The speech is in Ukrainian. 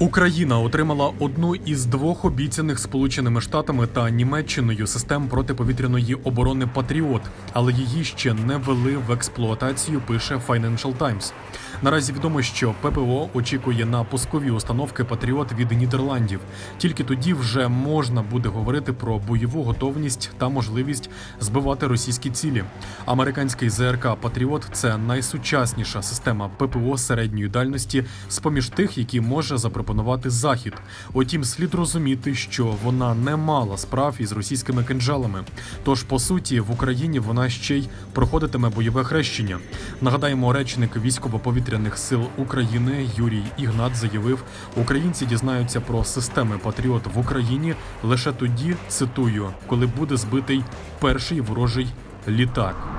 Україна отримала одну із двох обіцяних Сполученими Штатами та Німеччиною систем протиповітряної оборони Патріот, але її ще не ввели в експлуатацію. Пише Financial Times. Наразі відомо, що ППО очікує на пускові установки Патріот від Нідерландів. Тільки тоді вже можна буде говорити про бойову готовність та можливість збивати російські цілі. Американський ЗРК Патріот це найсучасніша система ППО середньої дальності з поміж тих, які може запропонувати захід. Утім, слід розуміти, що вона не мала справ із російськими кинджалами. Тож, по суті, в Україні вона ще й проходитиме бойове хрещення. Нагадаємо, речник військово-повітряних сил України Юрій Ігнат заявив, українці дізнаються про системи Патріот в Україні лише тоді, цитую, коли буде збитий перший ворожий літак.